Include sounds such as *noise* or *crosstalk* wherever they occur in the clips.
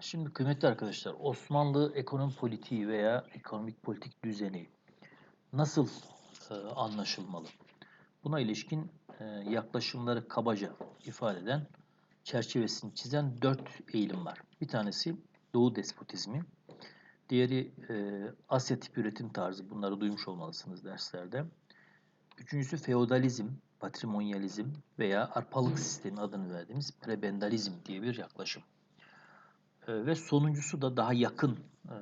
Şimdi kıymetli arkadaşlar, Osmanlı ekonomi politiği veya ekonomik politik düzeni nasıl e, anlaşılmalı? Buna ilişkin e, yaklaşımları kabaca ifade eden, çerçevesini çizen dört eğilim var. Bir tanesi Doğu despotizmi, diğeri e, Asya tip üretim tarzı, bunları duymuş olmalısınız derslerde. Üçüncüsü feodalizm, patrimonyalizm veya arpalık sistemi adını verdiğimiz prebendalizm diye bir yaklaşım. E, ve sonuncusu da daha yakın e,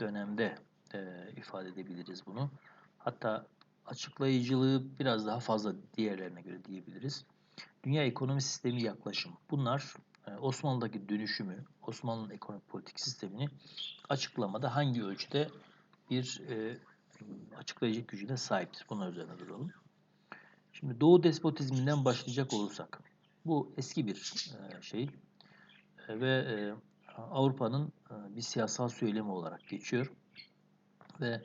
dönemde e, ifade edebiliriz bunu. Hatta açıklayıcılığı biraz daha fazla diğerlerine göre diyebiliriz. Dünya ekonomi sistemi yaklaşım. Bunlar e, Osmanlı'daki dönüşümü, Osmanlı'nın ekonomik politik sistemini açıklamada hangi ölçüde bir açıklayıcı gücüne sahiptir. Bunun üzerine duralım. Şimdi Doğu despotizminden başlayacak olursak, bu eski bir şey ve Avrupa'nın e, bir siyasal söylemi olarak geçiyor ve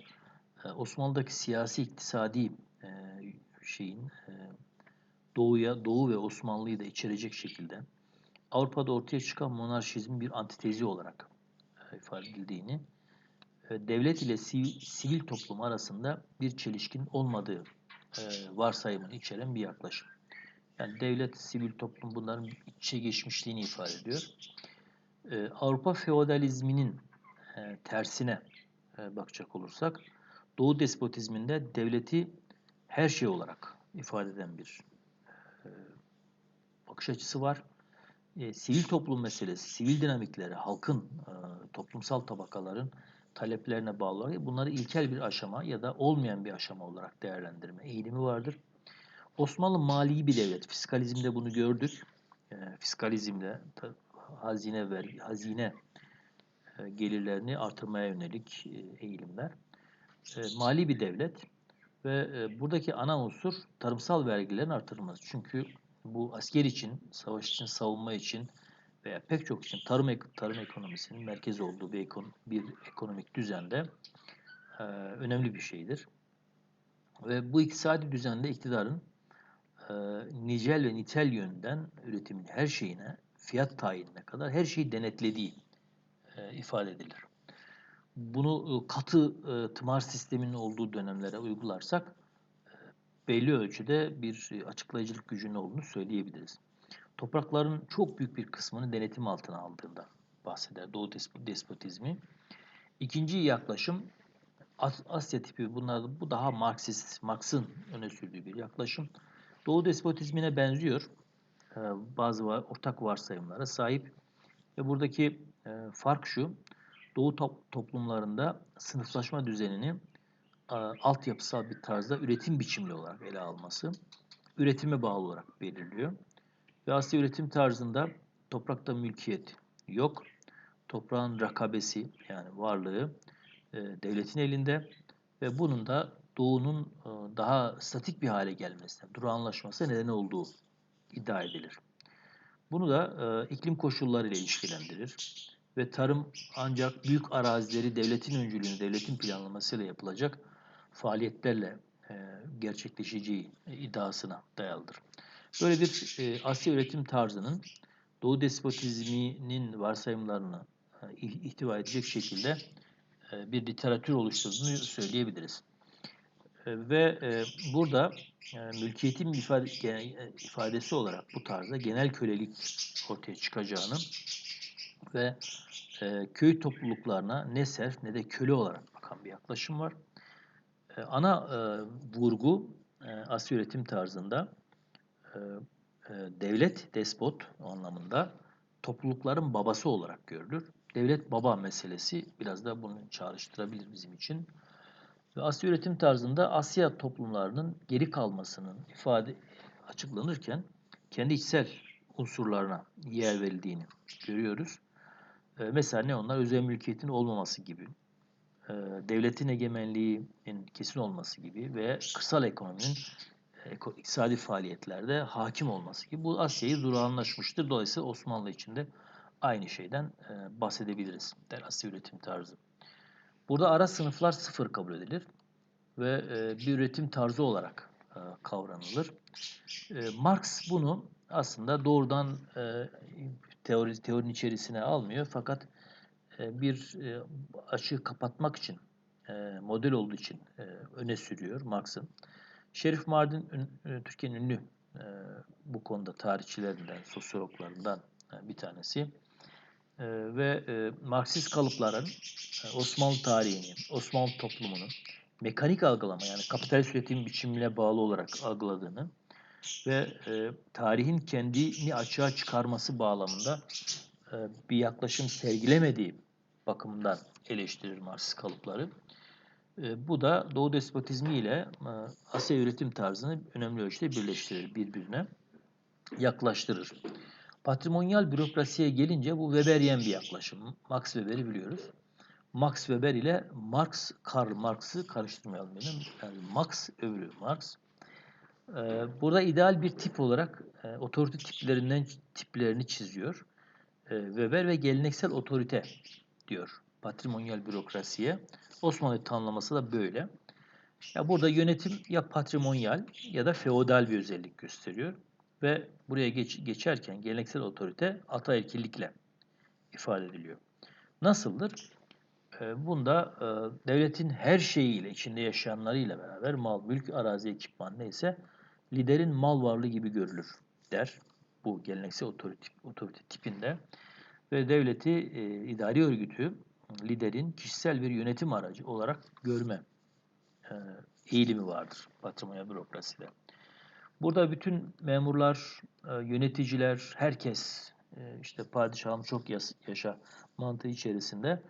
e, Osmanlı'daki siyasi iktisadi e, şeyin Doğu'ya, Doğu ve Osmanlı'yı da içerecek şekilde Avrupa'da ortaya çıkan monarşizmin bir antitezi olarak ifade edildiğini, devlet ile sivil toplum arasında bir çelişkin olmadığı varsayımını içeren bir yaklaşım. Yani devlet, sivil toplum bunların içe geçmişliğini ifade ediyor. Ee, Avrupa feodalizminin e, tersine e, bakacak olursak Doğu despotizminde devleti her şey olarak ifade eden bir e, bakış açısı var. sivil toplum meselesi, sivil dinamikleri, halkın, toplumsal tabakaların taleplerine bağlı olarak bunları ilkel bir aşama ya da olmayan bir aşama olarak değerlendirme eğilimi vardır. Osmanlı mali bir devlet. Fiskalizmde bunu gördük. E, fiskalizmde hazine vergi, hazine e, gelirlerini artırmaya yönelik e, eğilimler. E, mali bir devlet ve buradaki ana unsur tarımsal vergilerin artırılması. Çünkü bu asker için, savaş için, savunma için veya pek çok için tarım tarım ekonomisinin merkez olduğu bir, ekon, bir ekonomik düzende e, önemli bir şeydir. Ve bu iktisadi düzende iktidarın e, nicel ve nitel yönden üretimin her şeyine fiyat tayinine kadar her şeyi denetlediği e, ifade edilir. Bunu e, katı e, tımar sisteminin olduğu dönemlere uygularsak e, belli ölçüde bir e, açıklayıcılık gücünün olduğunu söyleyebiliriz. Toprakların çok büyük bir kısmını denetim altına aldığında bahseder Doğu despotizmi. İkinci yaklaşım Asya tipi bunlar bu daha Marksist, Marx'ın öne sürdüğü bir yaklaşım. Doğu despotizmine benziyor. E, bazı ortak varsayımlara sahip. Ve buradaki e, fark şu, Doğu toplumlarında sınıflaşma düzenini e, altyapısal bir tarzda üretim biçimli olarak ele alması, üretime bağlı olarak belirliyor. Ve Asya üretim tarzında toprakta mülkiyet yok. Toprağın rakabesi yani varlığı devletin elinde ve bunun da doğunun daha statik bir hale gelmesine, durağanlaşması neden olduğu iddia edilir. Bunu da e, iklim koşulları ile ilişkilendirir ve tarım ancak büyük arazileri devletin öncülüğünü, devletin planlamasıyla yapılacak faaliyetlerle e, gerçekleşeceği iddiasına dayalıdır. Böyle bir e, Asya üretim tarzının Doğu despotizminin varsayımlarını e, ihtiva edecek şekilde e, bir literatür oluşturduğunu söyleyebiliriz. E, ve e, burada yani mülkiyetin ifade, ifadesi olarak bu tarzda genel kölelik ortaya çıkacağını ve e, köy topluluklarına ne serf ne de köle olarak bakan bir yaklaşım var. E, ana e, vurgu e, Asya üretim tarzında e, e, devlet, despot anlamında toplulukların babası olarak görülür. Devlet baba meselesi biraz da bunu çağrıştırabilir bizim için. Ve Asya üretim tarzında Asya toplumlarının geri kalmasının ifade açıklanırken kendi içsel unsurlarına yer verildiğini görüyoruz. E, mesela ne onlar? Özel mülkiyetin olmaması gibi, e, devletin egemenliğinin kesin olması gibi ve kırsal ekonominin e, iktisadi faaliyetlerde hakim olması gibi bu Asya'yı durağanlaşmıştır. Dolayısıyla Osmanlı için de aynı şeyden e, bahsedebiliriz der Asya üretim tarzı. Burada ara sınıflar sıfır kabul edilir ve e, bir üretim tarzı olarak e, kavranılır. E, Marx bunu aslında doğrudan e, teori teorinin içerisine almıyor fakat e, bir e, açığı kapatmak için e, model olduğu için e, öne sürüyor Marx'ın. Şerif Mardin e, Türkiye'nin ünlü e, bu konuda tarihçilerinden, sosyologlarından e, bir tanesi. E, ve e, Marksist kalıpların e, Osmanlı tarihini, Osmanlı toplumunu mekanik algılama yani kapitalist üretim biçimine bağlı olarak algıladığını ve e, tarihin kendini açığa çıkarması bağlamında bir yaklaşım sergilemediği bakımından eleştirir Marksist kalıpları. Bu da Doğu despotizmi ile Asya üretim tarzını önemli ölçüde birleştirir birbirine, yaklaştırır. Patrimonyal bürokrasiye gelince bu Weberian bir yaklaşım. Max Weber'i biliyoruz. Max Weber ile Marx, Karl Marx'ı karıştırmayalım benim. Yani Max öbürü Marx. Ee, burada ideal bir tip olarak e, otorite tiplerinden tiplerini çiziyor. Ee, Weber ve geleneksel otorite diyor patrimonyal bürokrasiye. Osmanlı tanımlaması da böyle. Ya burada yönetim ya patrimonyal ya da feodal bir özellik gösteriyor ve buraya geç, geçerken geleneksel otorite ataerkillikle ifade ediliyor. Nasıldır? Ee, Bunda e, devletin her şeyiyle, içinde yaşayanlarıyla beraber mal, mülk, arazi, ekipman neyse liderin mal varlığı gibi görülür der. Bu geleneksel otorite, otorite tipinde. Ve devleti e, idari örgütü liderin kişisel bir yönetim aracı olarak görme e, eğilimi vardır patrimonyal bürokraside. Burada bütün memurlar, e, yöneticiler, herkes e, işte padişahım çok yaşa mantığı içerisinde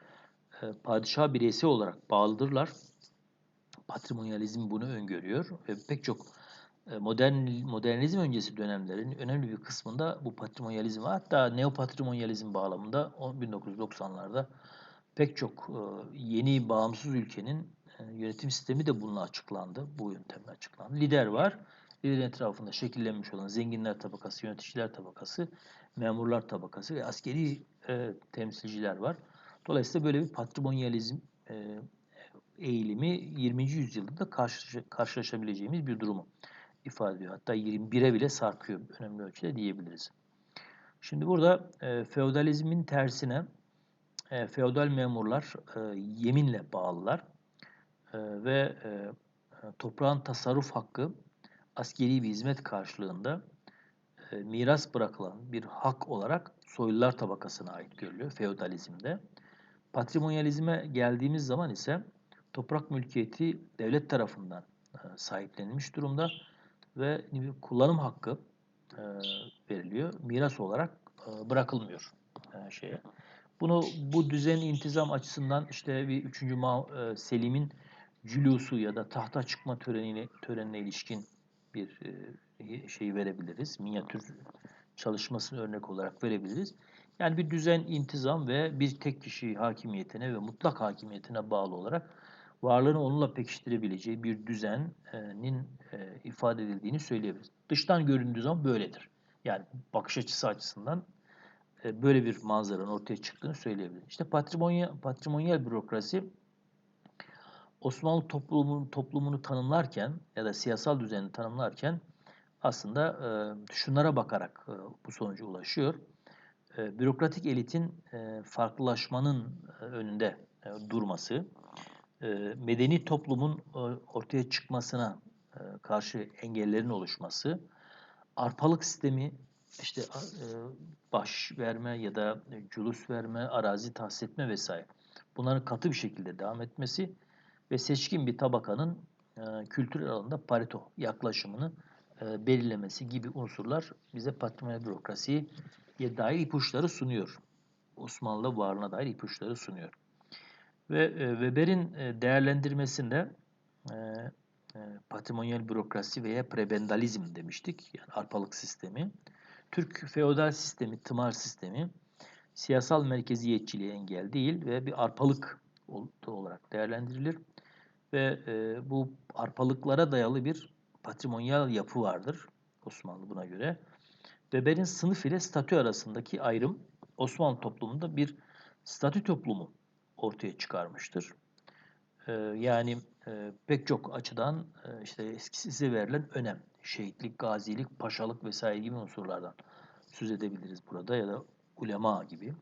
e, padişah bireysel olarak bağlıdırlar. Patrimonyalizm bunu öngörüyor ve pek çok modern modernizm öncesi dönemlerin önemli bir kısmında bu patrimonyalizm var. Hatta neopatrimonyalizm bağlamında o 1990'larda pek çok yeni bağımsız ülkenin yönetim sistemi de bununla açıklandı. Bu yöntemle açıklandı. Lider var. Liderin etrafında şekillenmiş olan zenginler tabakası, yöneticiler tabakası, memurlar tabakası ve askeri e, temsilciler var. Dolayısıyla böyle bir patrimonyalizm e, eğilimi 20. yüzyılda da karşı, karşılaşabileceğimiz bir durumu ifade ediyor. Hatta 21'e bile sarkıyor önemli ölçüde diyebiliriz. Şimdi burada e, feodalizmin tersine e, feodal memurlar e, yeminle bağlılar e, ve e, toprağın tasarruf hakkı askeri bir hizmet karşılığında e, miras bırakılan bir hak olarak soylular tabakasına ait görülüyor feodalizmde. Patrimonyalizme geldiğimiz zaman ise toprak mülkiyeti devlet tarafından e, sahiplenilmiş durumda ve kullanım hakkı e, veriliyor. Miras olarak e, bırakılmıyor e, şeye. Bunu bu düzen intizam açısından işte bir 3. Ma- e, Selim'in cülusu ya da tahta çıkma töreniyle törenine ilişkin bir şey verebiliriz. Minyatür çalışmasını örnek olarak verebiliriz. Yani bir düzen, intizam ve bir tek kişi hakimiyetine ve mutlak hakimiyetine bağlı olarak varlığını onunla pekiştirebileceği bir düzenin e, ifade edildiğini söyleyebiliriz. Dıştan göründüğü zaman böyledir. Yani bakış açısı açısından e, böyle bir manzaranın ortaya çıktığını söyleyebiliriz. İşte patrimonyal, patrimonyal bürokrasi Osmanlı toplumun, toplumunu tanımlarken ya da siyasal düzeni tanımlarken aslında e, şunlara bakarak e, bu sonuca ulaşıyor. E, bürokratik elitin e, farklılaşmanın e, önünde e, durması, e, medeni toplumun e, ortaya çıkmasına e, karşı engellerin oluşması, arpalık sistemi işte e, baş verme ya da culus verme, arazi tahsis etme vesaire. Bunların katı bir şekilde devam etmesi ve seçkin bir tabakanın e, kültürel alanda pareto yaklaşımını e, belirlemesi gibi unsurlar bize patrimonyal bürokrasiye dair ipuçları sunuyor. Osmanlı varlığına dair ipuçları sunuyor. Ve e, Weber'in e, değerlendirmesinde e, e, patrimonyal bürokrasi veya prebendalizm demiştik. Yani arpalık sistemi. Türk feodal sistemi, tımar sistemi siyasal merkeziyetçiliğe engel değil ve bir arpalık olarak değerlendirilir. Ve e, bu arpalıklara dayalı bir patrimonyal yapı vardır Osmanlı buna göre. Weber'in sınıf ile statü arasındaki ayrım Osmanlı toplumunda bir statü toplumu ortaya çıkarmıştır. Ee, yani e, pek çok açıdan e, işte eskisi verilen önem, şehitlik, gazilik, paşalık vesaire gibi unsurlardan söz edebiliriz burada ya da ulema gibi.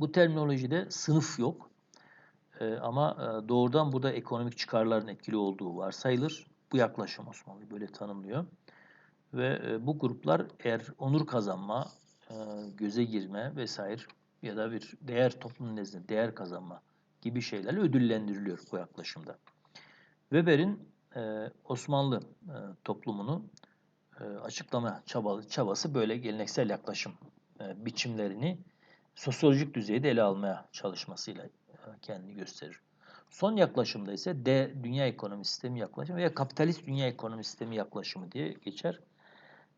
Bu terminolojide sınıf yok. Ee, ama e, doğrudan burada ekonomik çıkarların etkili olduğu varsayılır. Bu yaklaşım Osmanlı böyle tanımlıyor. Ve e, bu gruplar eğer onur kazanma, e, göze girme vesaire ya da bir değer toplum nezdinde değer kazanma gibi şeylerle ödüllendiriliyor bu yaklaşımda. Weber'in e, Osmanlı e, toplumunu e, açıklama çabalı, çabası böyle geleneksel yaklaşım e, biçimlerini sosyolojik düzeyde ele almaya çalışmasıyla e, kendini gösterir. Son yaklaşımda ise D dünya ekonomi sistemi yaklaşımı veya kapitalist dünya ekonomi sistemi yaklaşımı diye geçer.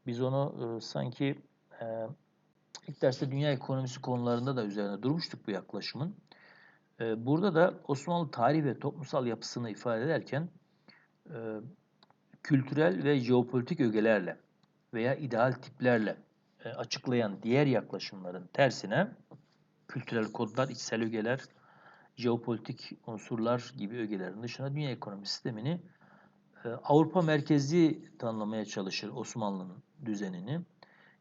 Biz onu e, sanki e, ilk derste dünya ekonomisi konularında da üzerine durmuştuk bu yaklaşımın. E, burada da Osmanlı tarih ve toplumsal yapısını ifade ederken e, kültürel ve jeopolitik ögelerle veya ideal tiplerle e, açıklayan diğer yaklaşımların tersine kültürel kodlar, içsel ögeler, jeopolitik unsurlar gibi ögelerin dışında dünya ekonomi sistemini e, Avrupa merkezli tanımlamaya çalışır Osmanlı'nın düzenini.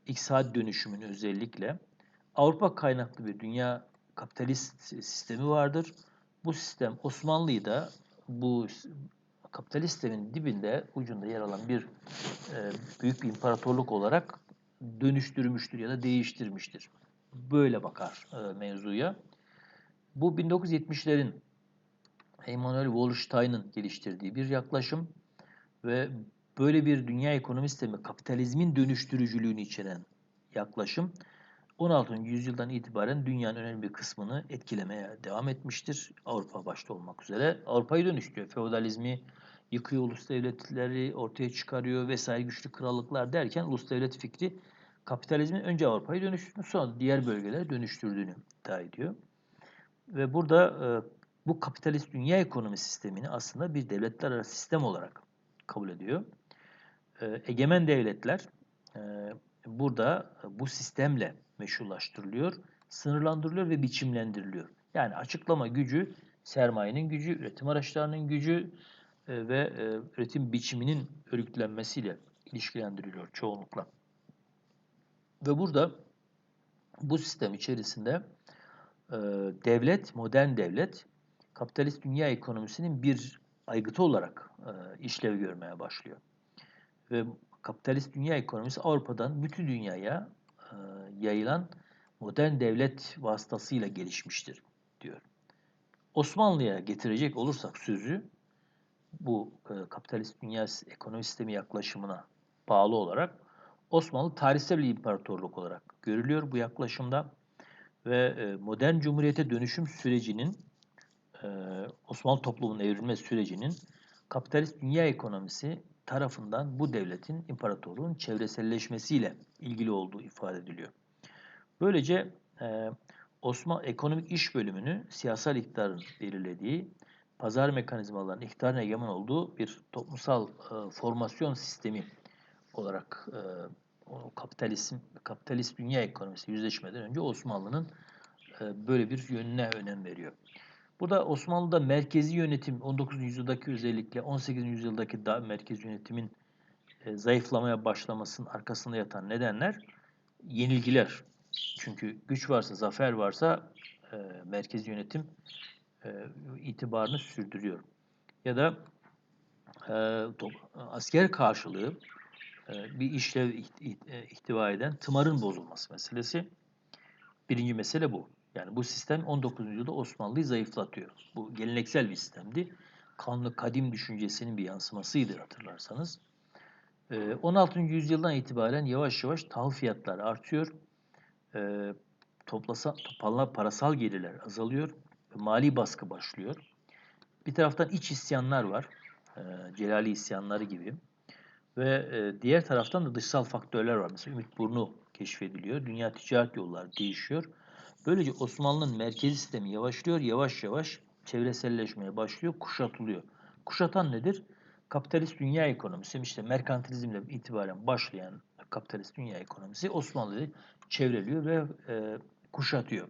İktisat dönüşümünü özellikle. Avrupa kaynaklı bir dünya kapitalist sistemi vardır. Bu sistem Osmanlı'yı da bu kapitalist sistemin dibinde, ucunda yer alan bir e, büyük bir imparatorluk olarak dönüştürmüştür ya da değiştirmiştir. Böyle bakar e, mevzuya. Bu 1970'lerin Emanuel Wallerstein'ın geliştirdiği bir yaklaşım ve böyle bir dünya ekonomi sistemi kapitalizmin dönüştürücülüğünü içeren yaklaşım 16. yüzyıldan itibaren dünyanın önemli bir kısmını etkilemeye devam etmiştir. Avrupa başta olmak üzere. Avrupa'yı dönüştürüyor. Feodalizmi yıkıyor, ulus devletleri ortaya çıkarıyor vesaire güçlü krallıklar derken ulus devlet fikri kapitalizmin önce Avrupa'yı dönüştürdüğünü sonra diğer bölgelere dönüştürdüğünü iddia ediyor. Ve burada e, bu kapitalist dünya ekonomi sistemini aslında bir devletler arası sistem olarak kabul ediyor. E, egemen devletler e, burada bu sistemle meşrulaştırılıyor, sınırlandırılıyor ve biçimlendiriliyor. Yani açıklama gücü, sermayenin gücü, üretim araçlarının gücü e, ve e, üretim biçiminin örgütlenmesiyle ilişkilendiriliyor çoğunlukla. Ve burada bu sistem içerisinde devlet, modern devlet, kapitalist dünya ekonomisinin bir aygıtı olarak e, işlev görmeye başlıyor. Ve kapitalist dünya ekonomisi Avrupa'dan bütün dünyaya e, yayılan modern devlet vasıtasıyla gelişmiştir diyor. Osmanlı'ya getirecek olursak sözü bu e, kapitalist dünya ekonomi sistemi yaklaşımına bağlı olarak Osmanlı tarihsel bir imparatorluk olarak görülüyor bu yaklaşımda ve e, modern cumhuriyete dönüşüm sürecinin e, Osmanlı toplumunun evrilme sürecinin kapitalist dünya ekonomisi tarafından bu devletin, imparatorluğun çevreselleşmesiyle ilgili olduğu ifade ediliyor. Böylece e, Osmanlı ekonomik iş bölümünü siyasal iktidarın belirlediği, pazar mekanizmalarının iktidarın egemen olduğu bir toplumsal formasyon sistemi olarak kapitalizm, kapitalist dünya ekonomisi yüzleşmeden önce Osmanlı'nın e, böyle bir yönüne önem veriyor. Burada Osmanlı'da merkezi yönetim 19. yüzyıldaki özellikle 18. yüzyıldaki da merkezi yönetimin e, zayıflamaya başlamasının arkasında yatan nedenler yenilgiler. Çünkü güç varsa, zafer varsa e, merkezi yönetim itibarını sürdürüyor. Ya da asker karşılığı bir işlev e, ihtiva eden tımarın bozulması meselesi. Birinci mesele bu. Yani bu sistem 19. yüzyılda Osmanlı'yı zayıflatıyor. Bu geleneksel bir sistemdi. Kanlı kadim düşüncesinin bir yansımasıydı hatırlarsanız. 16. Ee, yüzyıldan itibaren yavaş yavaş tahıl fiyatları artıyor. Toplasa, toparlanan parasal gelirler azalıyor. Mali baskı başlıyor. Bir taraftan iç isyanlar var. Celali isyanları gibi. Ve e, diğer taraftan da dışsal faktörler var. Mesela Ümit Burnu keşfediliyor. Dünya ticaret yolları değişiyor. Böylece Osmanlı'nın merkezi sistemi yavaşlıyor, yavaş yavaş çevreselleşmeye başlıyor, kuşatılıyor. Kuşatan nedir? Kapitalist dünya ekonomisi, işte merkantilizmle itibaren başlayan kapitalist dünya ekonomisi Osmanlı'yı çevreliyor ve e, kuşatıyor.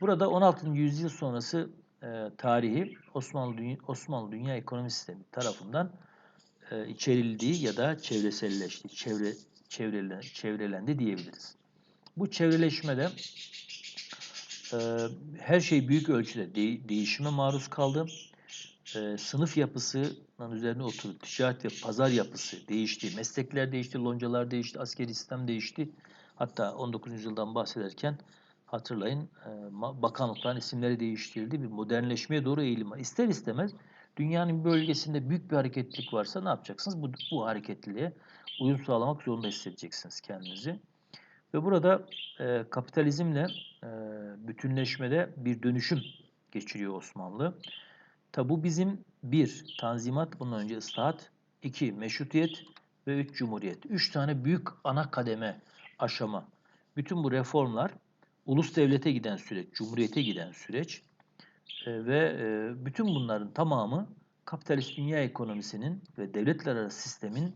Burada 16. yüzyıl sonrası e, tarihi Osmanlı, Osmanlı dünya ekonomi sistemi tarafından e, içerildiği ya da çevreselleşti, çevre, çevrelendi, çevrelendi diyebiliriz. Bu çevreleşmede e, her şey büyük ölçüde de- değişime maruz kaldı. E, sınıf yapısının üzerine oturdu. Ticaret ve pazar yapısı değişti. Meslekler değişti, loncalar değişti, askeri sistem değişti. Hatta 19. yüzyıldan bahsederken hatırlayın e, bakanlıkların isimleri değiştirildi. Bir modernleşmeye doğru eğilim var. İster istemez dünyanın bir bölgesinde büyük bir hareketlilik varsa ne yapacaksınız? Bu, bu hareketliliğe uyum sağlamak zorunda hissedeceksiniz kendinizi. Ve burada e, kapitalizmle e, bütünleşmede bir dönüşüm geçiriyor Osmanlı. Tabi bu bizim bir, tanzimat, bundan önce ıslahat, iki, meşrutiyet ve üç, cumhuriyet. Üç tane büyük ana kademe, aşama. Bütün bu reformlar ulus devlete giden süreç, cumhuriyete giden süreç E, ve e, bütün bunların tamamı kapitalist dünya ekonomisinin ve devletler arası sistemin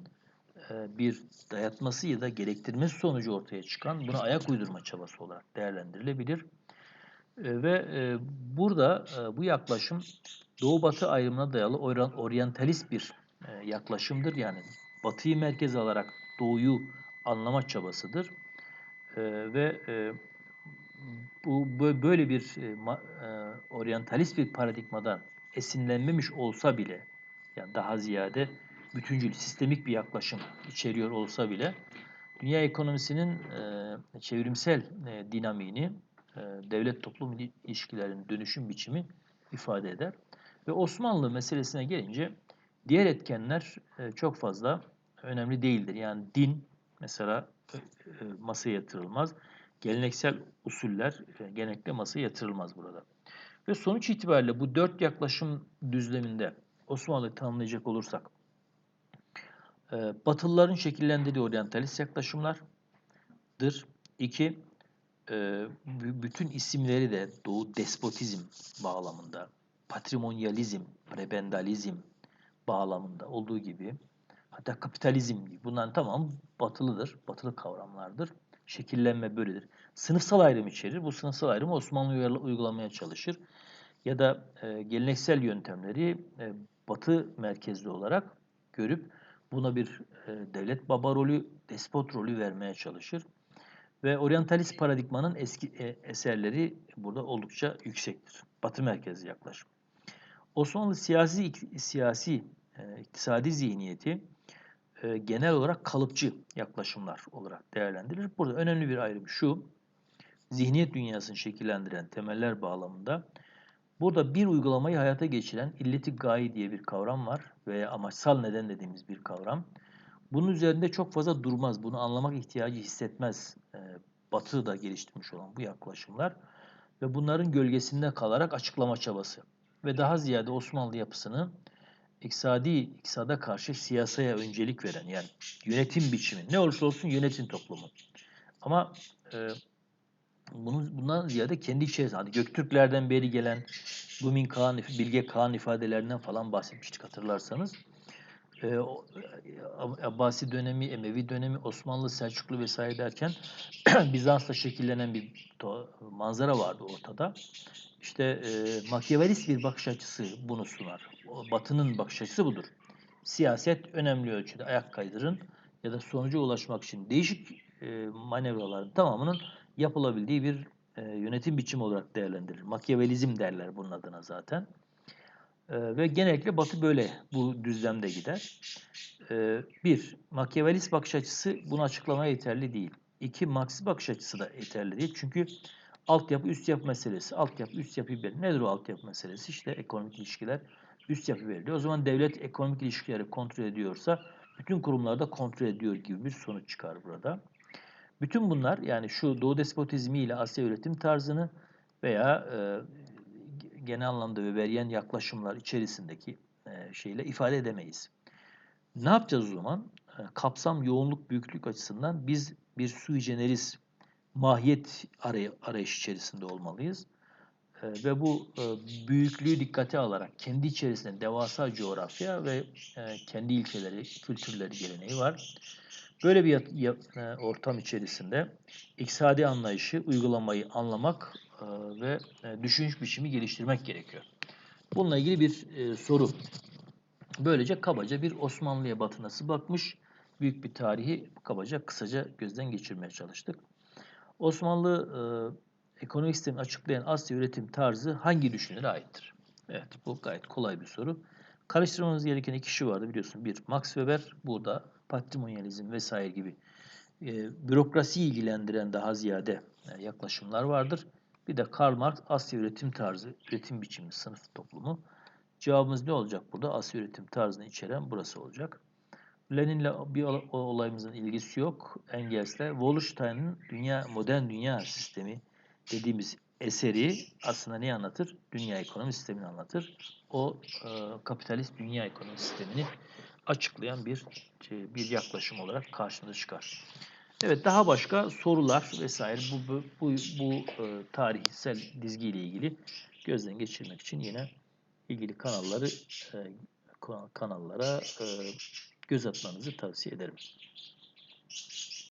e, bir dayatması ya da gerektirmesi sonucu ortaya çıkan buna ayak uydurma çabası olarak değerlendirilebilir. Ve burada bu yaklaşım Doğu-Batı ayrımına dayalı oryantalist bir yaklaşımdır. Yani Batı'yı merkez alarak Doğu'yu anlama çabasıdır. Ve e, bu bö- böyle bir e, e, oryantalist bir paradigmadan esinlenmemiş olsa bile yani daha ziyade bütüncül, sistemik bir yaklaşım içeriyor olsa bile dünya ekonomisinin e, çevrimsel e, dinamiğini e, devlet toplum ili- ilişkilerinin dönüşüm biçimi ifade eder. Ve Osmanlı meselesine gelince diğer etkenler e, çok fazla önemli değildir. Yani din mesela e, e, masaya yatırılmaz. Geleneksel usuller e, genellikle masaya yatırılmaz burada. Ve sonuç itibariyle bu dört yaklaşım düzleminde Osmanlı'yı tanımlayacak olursak, e, Batılıların şekillendirdiği oryantalist yaklaşımlardır. İki, e, bü- bütün isimleri de Doğu despotizm bağlamında, patrimonyalizm, prebendalizm bağlamında olduğu gibi, hatta kapitalizm gibi bunların tamamı batılıdır, batılı kavramlardır. Şekillenme böyledir. Sınıfsal ayrım içerir. Bu sınıfsal ayrımı Osmanlı uygulamaya çalışır. Ya da e, geleneksel yöntemleri e, batı merkezli olarak görüp buna bir e, devlet baba rolü, despot rolü vermeye çalışır. Ve oryantalist paradigmanın eski e, eserleri burada oldukça yüksektir. Batı merkezli yaklaşım. Osmanlı siyasi siyasi e, iktisadi zihniyeti e, genel olarak kalıpçı yaklaşımlar olarak değerlendirilir. Burada önemli bir ayrım şu, zihniyet dünyasını şekillendiren temeller bağlamında burada bir uygulamayı hayata geçiren illeti gayi diye bir kavram var veya amaçsal neden dediğimiz bir kavram. Bunun üzerinde çok fazla durmaz, bunu anlamak ihtiyacı hissetmez e, Batı da geliştirmiş olan bu yaklaşımlar ve bunların gölgesinde kalarak açıklama çabası ve daha ziyade Osmanlı yapısını iktisadi, iktisada karşı siyasaya öncelik veren yani yönetim biçimi ne olursa olsun yönetim toplumu. Ama e, bunun, bundan ziyade kendi içerisinde hani Göktürklerden beri gelen Bumin Kağan, Bilge Kağan ifadelerinden falan bahsetmiştik hatırlarsanız. E, e, Abbasi dönemi, Emevi dönemi, Osmanlı, Selçuklu vesaire derken *clears throat* Bizans'ta şekillenen bir manzara vardı ortada. İşte e, makyavelist bir bakış açısı bunu sunar. Batı'nın bakış açısı budur. Siyaset önemli ölçüde ayak kaydırın ya da sonuca ulaşmak için değişik e, manevraların tamamının yapılabildiği bir e, yönetim biçimi olarak değerlendirilir. Makyavelizm derler bunun adına zaten. E, ve genellikle Batı böyle bu düzlemde gider. E, bir, makyavelist bakış açısı bunu açıklamaya yeterli değil. İki, Marksist bakış açısı da yeterli değil. Çünkü altyapı üst yapı meselesi. Altyapı üst yapı bir. Nedir o altyapı meselesi? İşte ekonomik ilişkiler üst yapı veriliyor. O zaman devlet ekonomik ilişkileri kontrol ediyorsa bütün kurumlar da kontrol ediyor gibi bir sonuç çıkar burada. Bütün bunlar yani şu Doğu despotizmi ile Asya üretim tarzını veya e, genel anlamda Weberian yaklaşımlar içerisindeki e, şeyle ifade edemeyiz. Ne yapacağız o zaman? E, kapsam, yoğunluk, büyüklük açısından biz bir sui generis mahiyet aray arayış içerisinde olmalıyız. E, ve bu e, büyüklüğü dikkate alarak kendi içerisinde devasa coğrafya ve e, kendi ilkeleri, kültürleri, geleneği var. Böyle bir e, ortam içerisinde iktisadi anlayışı, uygulamayı anlamak ve düşünüş biçimi geliştirmek gerekiyor. Bununla ilgili bir soru. Böylece kabaca bir Osmanlı'ya Batı nasıl bakmış, büyük bir tarihi kabaca kısaca gözden geçirmeye çalıştık. Osmanlı ekonomik sistemini açıklayan Asya üretim tarzı hangi düşünüre aittir? Evet, bu gayet kolay bir soru. Karıştırmamız gereken iki kişi vardı biliyorsun. Bir, Max Weber, burada patrimonyalizm vesaire gibi e, bürokrasiyi ilgilendiren daha ziyade e, yaklaşımlar vardır. Bir de Karl Marx, Asya üretim tarzı, üretim biçimi, sınıf toplumu. Cevabımız ne olacak burada? Asya üretim tarzını içeren burası olacak. Lenin'le bir olayımızın ilgisi yok. Engels'le Wallerstein'in dünya modern dünya sistemi dediğimiz eseri aslında neyi anlatır? Dünya ekonomi sistemini anlatır. O e, kapitalist dünya ekonomi sistemini açıklayan bir şey, bir yaklaşım olarak karşımıza çıkar. Evet daha başka sorular vesaire bu bu bu, bu e, tarihsel dizgiyle ilgili gözden geçirmek için yine ilgili kanalları e, kanallara e, göz atmanızı tavsiye ederim.